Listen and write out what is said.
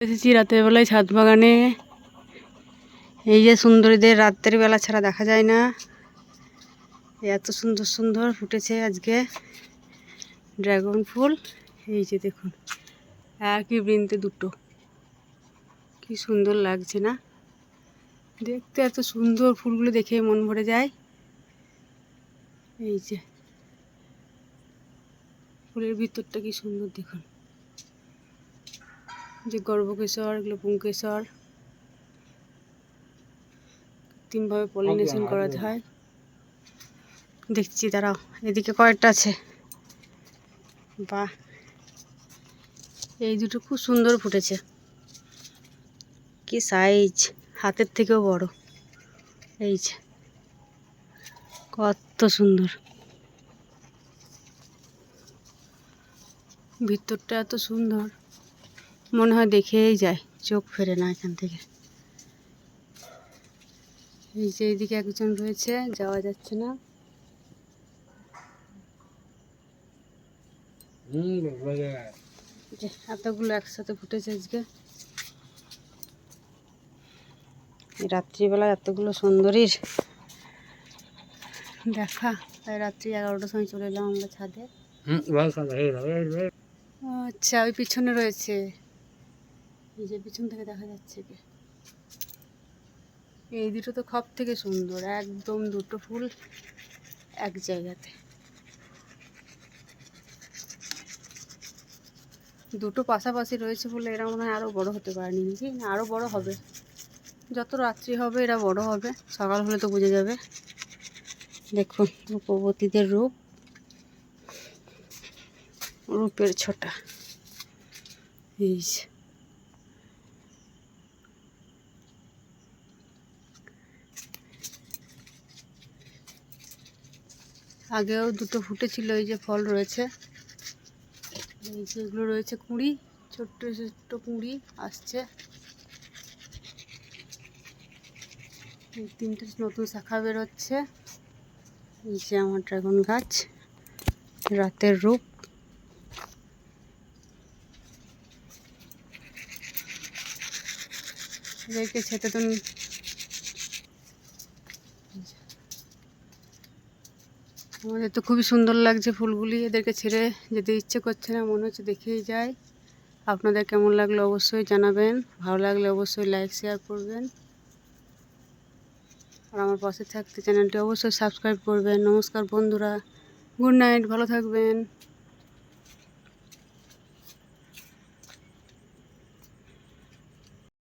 এসেছি রাতের বেলায় ছাদ বাগানে। এই যে সুন্দরীদের রাতের বেলা ছাড়া দেখা যায় না। এত সুন্দর সুন্দর ফুটেছে আজকে ড্রাগন ফুল। এই যে দেখুন একই বৃন্তে দুটো। কি সুন্দর লাগছে না? দেখতে এত সুন্দর ফুলগুলো দেখে মন ভরে যায়। এই যে ফুলের ভিতরটা কি সুন্দর দেখুন। যে গর্ভকেশর এগুলো পুংকেশর কৃত্রিমভাবে পলিনেশন করাতে হয় দেখছি দাঁড়াও এদিকে কয়েকটা আছে। বাহ! এই দুটো খুব সুন্দর ফুটেছে। কি সাইজ হাতের থেকেও বড়। এই যে কত সুন্দর। ভিতরটা এত সুন্দর। মনে হয় দেখেই যায় চোখ ফেরে না এখান থেকে। এই যে এইদিকে একজন রয়েছে যাওয়া যাচ্ছে না। এতগুলো একসাথে ফুটেছে আজকে। রাত্রিবেলা এতগুলো সুন্দরীর দেখা। তাই রাত্রি এগারোটার সময় চলে এলাম আমরা ছাদে। ও আচ্ছা ওই পিছনে রয়েছে। এই যে পিছন থেকে দেখা যাচ্ছে কি? এই দুটো তো সব থেকে সুন্দর, একদম দুটো ফুল এক জায়গাতে। দুটো পাশাপাশি রয়েছে বলে এরা মনে হয় আরও বড় হতে পারেনি নাকি? না আরও বড় হবে। যত রাত্রি হবে এরা বড় হবে, সকাল হলে তো বোঝা যাবে। দেখুন, রূপবতীদের রূপ, রূপের ছোটা। এই আগেও দুটো ফুটেছিল, এই যে ফল রয়েছে। এই যেগুলো রয়েছে কুঁড়ি, ছোট্ট ছোট্ট কুঁড়ি আসছে। তিনটে নতুন শাখা বেরোচ্ছে। এই যে আমার ড্রাগন গাছ, রাতের রূপ। ছেতে তো আমাদের তো খুবই সুন্দর লাগছে ফুলগুলি, এদেরকে ছেড়ে যেতে ইচ্ছে করছে না, মনে হচ্ছে দেখেই যায়। আপনাদের কেমন লাগল অবশ্যই জানাবেন, ভালো লাগলে অবশ্যই লাইক শেয়ার করবেন। আর আমার পাশে থাকতে চ্যানেলটি অবশ্যই সাবস্ক্রাইব করবেন। নমস্কার বন্ধুরা গুড নাইট ভালো থাকবেন।